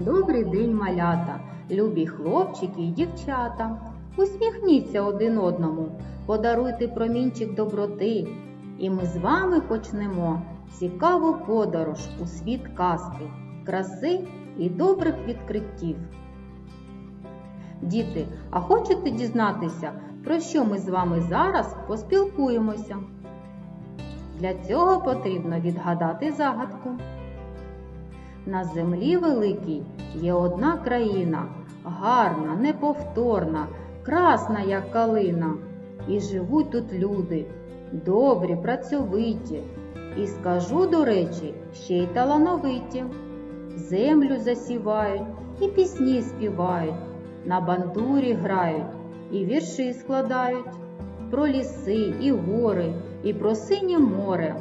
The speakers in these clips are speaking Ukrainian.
Добрий день, малята, любі хлопчики й дівчата. Усміхніться один одному, подаруйте промінчик доброти, і ми з вами почнемо цікаву подорож у світ казки, краси і добрих відкриттів. Діти, а хочете дізнатися, про що ми з вами зараз поспілкуємося? Для цього потрібно відгадати загадку. На землі великій є одна країна, гарна, неповторна, красна, як калина. І живуть тут люди, добрі, працьовиті, і скажу, до речі, ще й талановиті. Землю засівають і пісні співають, на бандурі грають і вірші складають, про ліси і гори, і про синє море,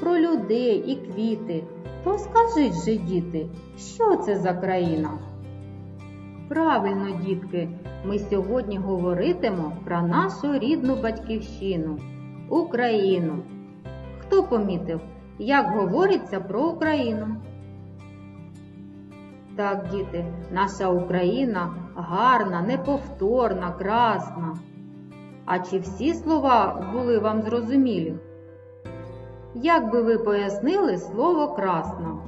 про людей і квіти. То скажіть же, діти, що це за країна? Правильно, дітки, ми сьогодні говоритимо про нашу рідну батьківщину Україну. Хто помітив, як говориться про Україну? Так, діти, наша Україна гарна, неповторна, красна. А чи всі слова були вам зрозумілі? Як би ви пояснили слово красна?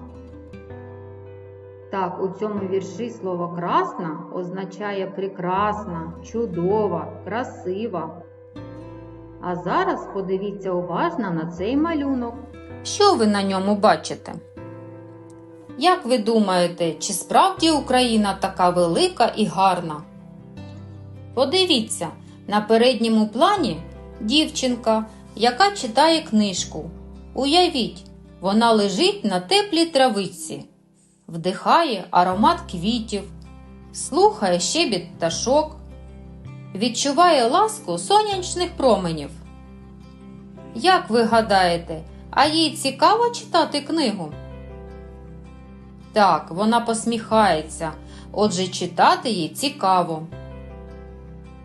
Так, у цьому вірші слово красна означає прекрасна, чудова, красива. А зараз подивіться уважно на цей малюнок. Що ви на ньому бачите? Як ви думаєте, чи справді Україна така велика і гарна? Подивіться, на передньому плані дівчинка, яка читає книжку. Уявіть, вона лежить на теплій травиці, вдихає аромат квітів, слухає щебіт пташок, відчуває ласку сонячних променів. Як ви гадаєте, а їй цікаво читати книгу? Так, вона посміхається, отже, читати їй цікаво.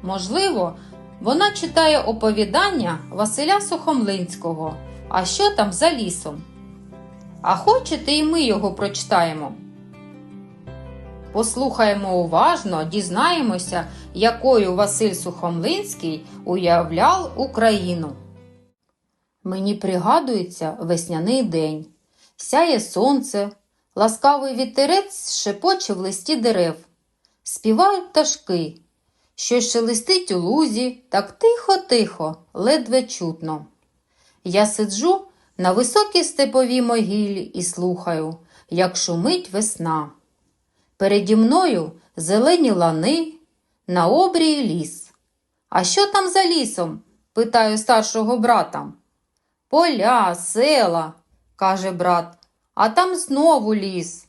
Можливо, вона читає оповідання Василя Сухомлинського. А що там за лісом? А хочете і ми його прочитаємо? Послухаємо уважно, дізнаємося, якою Василь Сухомлинський уявляв Україну. Мені пригадується весняний день. Сяє сонце, ласкавий вітерець шепоче в листі дерев. Співають пташки. Щось шелестить у лузі, так тихо-тихо, ледве чутно. Я сиджу на високій степовій могилі і слухаю, як шумить весна. Переді мною зелені лани, на обрії ліс. А що там за лісом? питаю старшого брата. Поля, села, каже брат, а там знову ліс.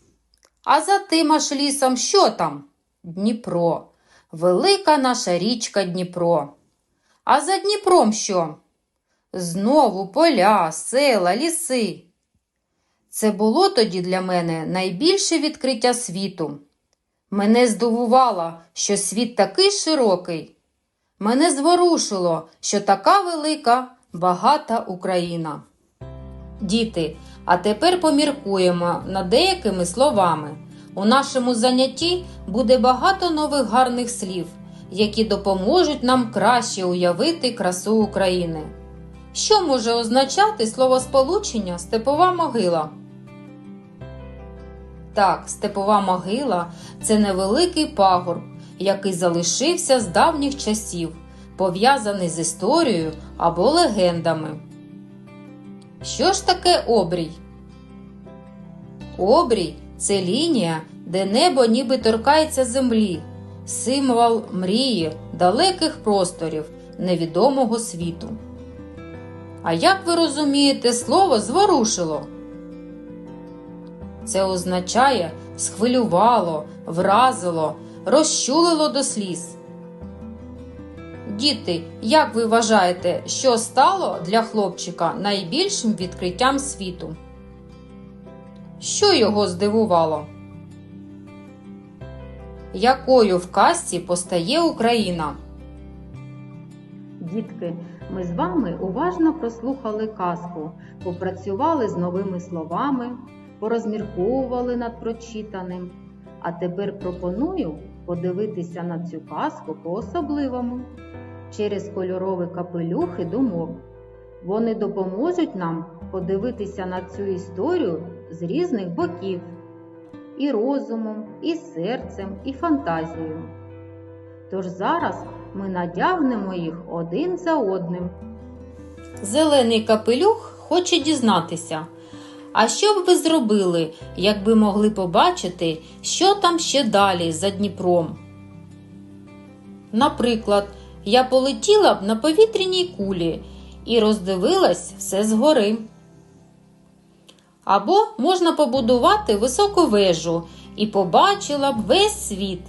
А за тим аж лісом що там? Дніпро, велика наша річка Дніпро. А за Дніпром що? Знову поля, села, ліси. Це було тоді для мене найбільше відкриття світу. Мене здивувало, що світ такий широкий. Мене зворушило, що така велика, багата Україна. Діти, а тепер поміркуємо над деякими словами. У нашому занятті буде багато нових гарних слів, які допоможуть нам краще уявити красу України. Що може означати словосполучення степова могила? Так, степова могила це невеликий пагорб, який залишився з давніх часів, пов'язаний з історією або легендами. Що ж таке обрій? Обрій це лінія, де небо ніби торкається землі, символ мрії, далеких просторів, невідомого світу. А як ви розумієте слово зворушило? Це означає схвилювало, вразило, розчулило до сліз. Діти, як ви вважаєте, що стало для хлопчика найбільшим відкриттям світу? Що його здивувало? Якою в казці постає Україна? Дітки, ми з вами уважно прослухали казку, попрацювали з новими словами, порозмірковували над прочитаним. А тепер пропоную подивитися на цю казку по-особливому через кольорові капелюхи думок. Вони допоможуть нам подивитися на цю історію з різних боків і розумом, і серцем, і фантазією. Тож зараз ми надягнемо їх один за одним. Зелений капелюх хоче дізнатися. А що б ви зробили, якби могли побачити, що там ще далі за Дніпром? Наприклад, я полетіла б на повітряній кулі і роздивилась все згори. Або можна побудувати високу вежу і побачила б весь світ.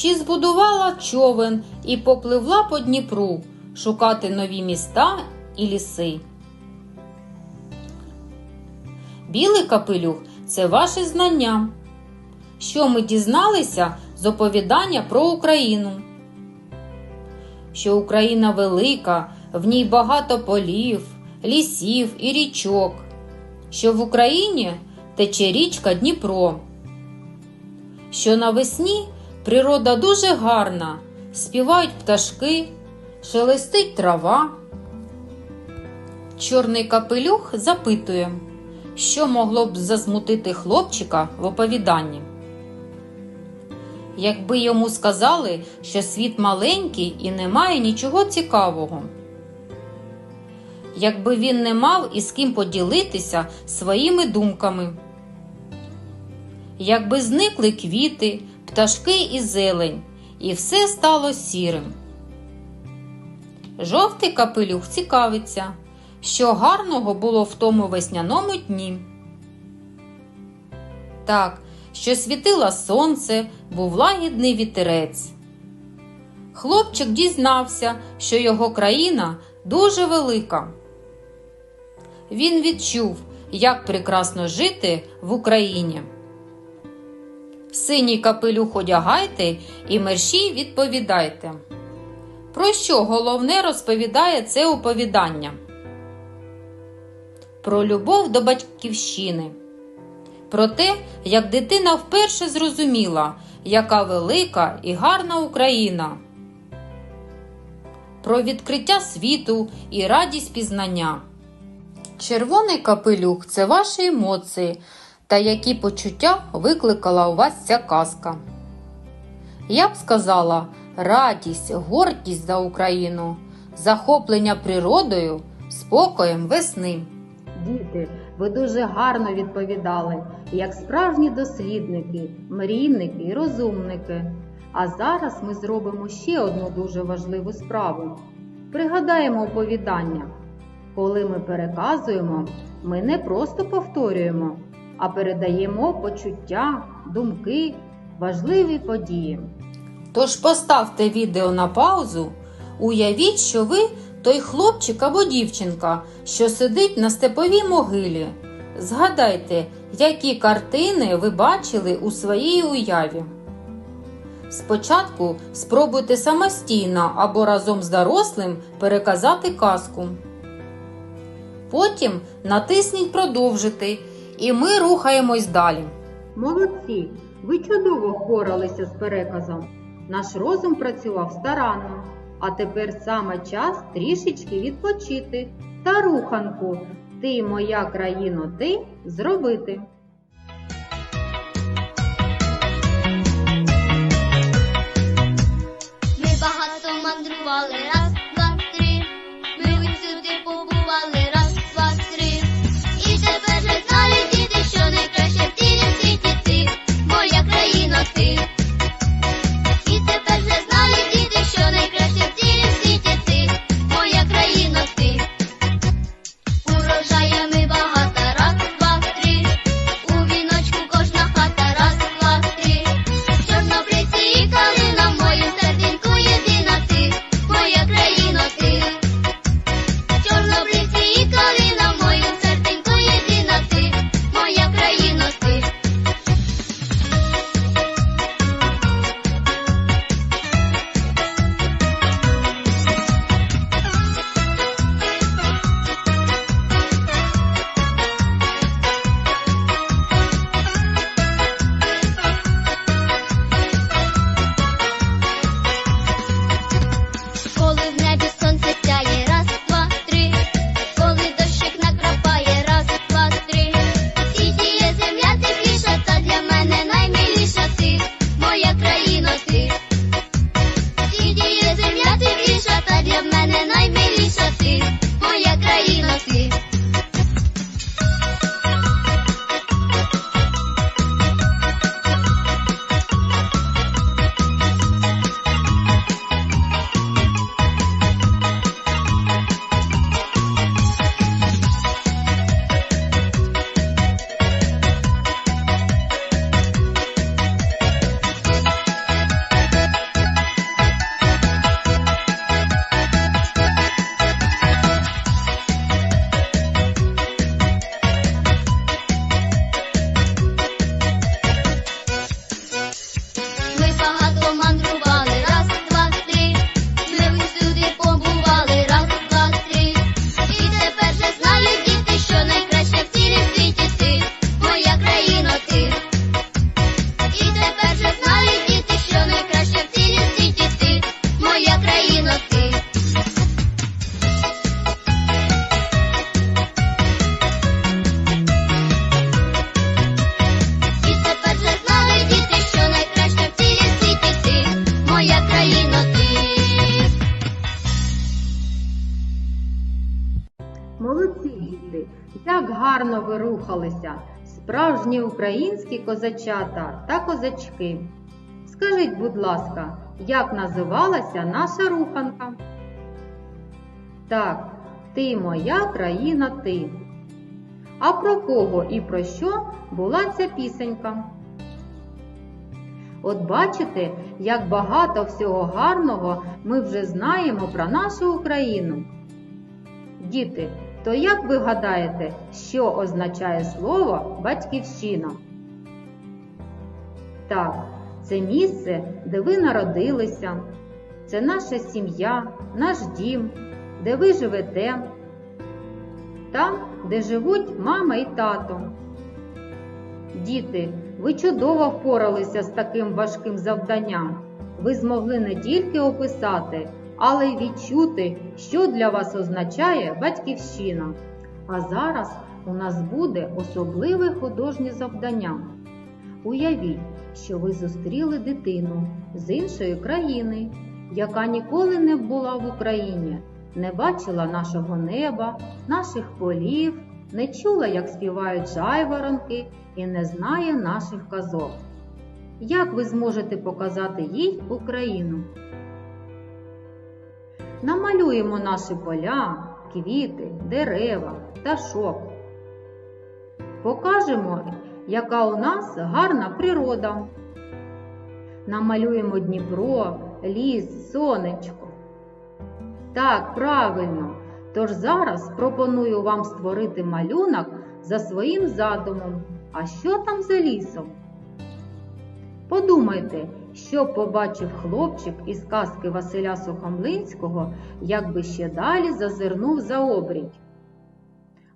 Чи збудувала човен і попливла по Дніпру шукати нові міста і ліси. Білий капелюх це ваше знання. Що ми дізналися з оповідання про Україну? Що Україна велика, в ній багато полів, лісів і річок. Що в Україні тече річка Дніпро. Що навесні природа дуже гарна, співають пташки, шелестить трава. Чорний капелюх запитує, що могло б зазмутити хлопчика в оповіданні. Якби йому сказали, що світ маленький і немає нічого цікавого. Якби він не мав із ким поділитися своїми думками. Якби зникли квіти, пташки і зелень, і все стало сірим. Жовтий капелюх цікавиться, що гарного було в тому весняному дні. Так, що світило сонце, був лагідний вітерець. Хлопчик дізнався, що його країна дуже велика. Він відчув, як прекрасно жити в Україні. Синій капелюх одягайте і мерщій відповідайте. Про що головне розповідає це оповідання? Про любов до батьківщини. Про те, як дитина вперше зрозуміла, яка велика і гарна Україна. Про відкриття світу і радість пізнання. Червоний капелюх це ваші емоції та які почуття викликала у вас ця казка. Я б сказала радість, гордість за Україну, захоплення природою, спокоєм весни. Діти, ви дуже гарно відповідали, як справжні дослідники, мрійники і розумники. А зараз ми зробимо ще одну дуже важливу справу. Пригадаємо оповідання. Коли ми переказуємо, ми не просто повторюємо, а передаємо почуття, думки, важливі події. Тож поставте відео на паузу, уявіть, що ви той хлопчик або дівчинка, що сидить на степовій могилі. Згадайте, які картини ви бачили у своїй уяві. Спочатку спробуйте самостійно або разом з дорослим переказати казку. Потім натисніть Продовжити, і ми рухаємось далі. Молодці! Ви чудово впоралися з переказом. Наш розум працював старанно, а тепер саме час трішечки відпочити та руханку Ти, моя країно, ти зробити. Як гарно ви рухалися, справжні українські козачата та козачки. Скажіть, будь ласка, як називалася наша руханка? Так, ти моя країна ти. А про кого і про що була ця пісенька? От бачите, як багато всього гарного ми вже знаємо про нашу Україну. Діти, то як ви гадаєте, що означає слово батьківщина? Так, це місце, де ви народилися, це наша сім'я, наш дім, де ви живете, там, де живуть мама і тато. Діти, ви чудово впоралися з таким важким завданням. Ви змогли не тільки описати, але й відчути, що для вас означає батьківщина. А зараз у нас буде особливе художнє завдання. Уявіть, що ви зустріли дитину з іншої країни, яка ніколи не була в Україні, не бачила нашого неба, наших полів, не чула, як співають жайворонки і не знає наших казок. Як ви зможете показати їй Україну? Намалюємо наші поля, квіти, дерева, пташок. Покажемо, яка у нас гарна природа. Намалюємо Дніпро, ліс, сонечко. Так, правильно. Тож зараз пропоную вам створити малюнок за своїм задумом. А що там за лісом? Подумайте, що побачив хлопчик із казки Василя Сухомлинського, якби ще далі зазирнув за обрій.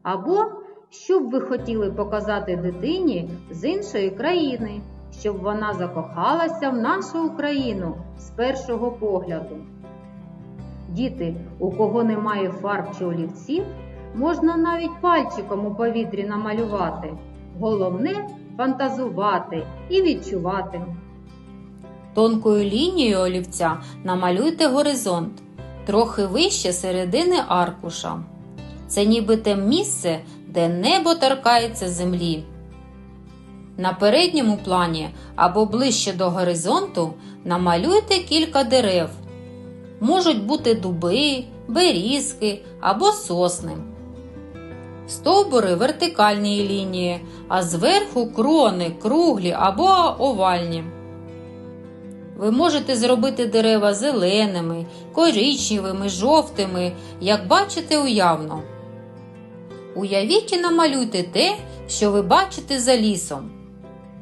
Або що б ви хотіли показати дитині з іншої країни, щоб вона закохалася в нашу Україну з першого погляду. Діти, у кого немає фарб чи олівців, можна навіть пальчиком у повітрі намалювати. Головне фантазувати і відчувати. Тонкою лінією олівця намалюйте горизонт, трохи вище середини аркуша. Це ніби те місце, де небо торкається землі. На передньому плані або ближче до горизонту намалюйте кілька дерев. Можуть бути дуби, берізки або сосни. Стовбури вертикальні лінії, а зверху крони круглі або овальні. Ви можете зробити дерева зеленими, коричневими, жовтими, як бачите уявно. Уявіть і намалюйте те, що ви бачите за лісом.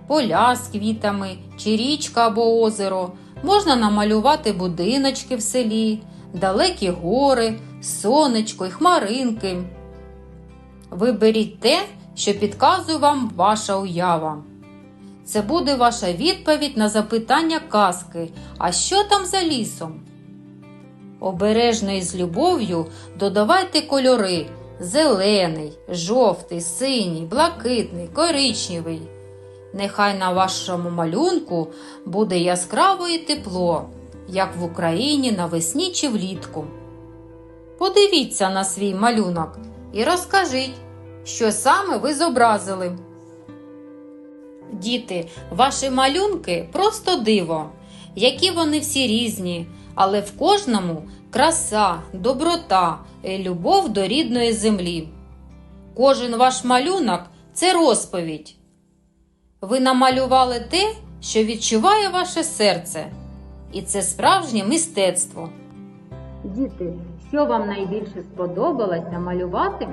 Поля з квітами чи річка або озеро. Можна намалювати будиночки в селі, далекі гори, сонечко й хмаринки. Виберіть те, що підказує вам ваша уява. Це буде ваша відповідь на запитання казки. А що там за лісом? Обережно і з любов'ю додавайте кольори зелений, жовтий, синій, блакитний, коричневий. Нехай на вашому малюнку буде яскраво і тепло, як в Україні навесні чи влітку. Подивіться на свій малюнок і розкажіть, що саме ви зобразили. Діти, ваші малюнки просто диво, які вони всі різні, але в кожному краса, доброта і любов до рідної землі. Кожен ваш малюнок це розповідь. Ви намалювали те, що відчуває ваше серце, і це справжнє мистецтво. Діти, що вам найбільше сподобалося малювати?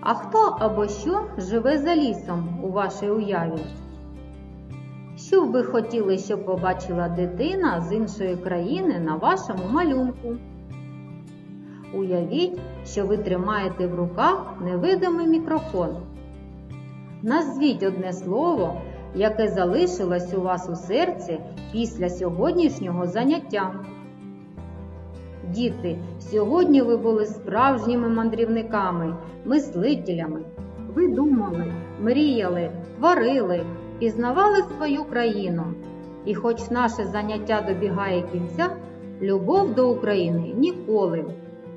А хто або що живе за лісом у вашій уяві? Що б ви хотіли, щоб побачила дитина з іншої країни на вашому малюнку? Уявіть, що ви тримаєте в руках невидимий мікрофон. Назвіть одне слово, яке залишилось у вас у серці після сьогоднішнього заняття. Діти, сьогодні ви були справжніми мандрівниками, мислителями. Ви думали, мріяли, творили, пізнавали свою країну. І хоч наше заняття добігає кінця, любов до України ніколи.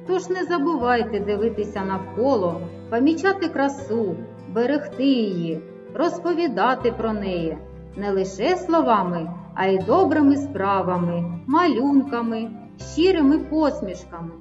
Тож не забувайте дивитися навколо, помічати красу, берегти її, розповідати про неї не лише словами, а й добрими справами, малюнками, щирими посмішками.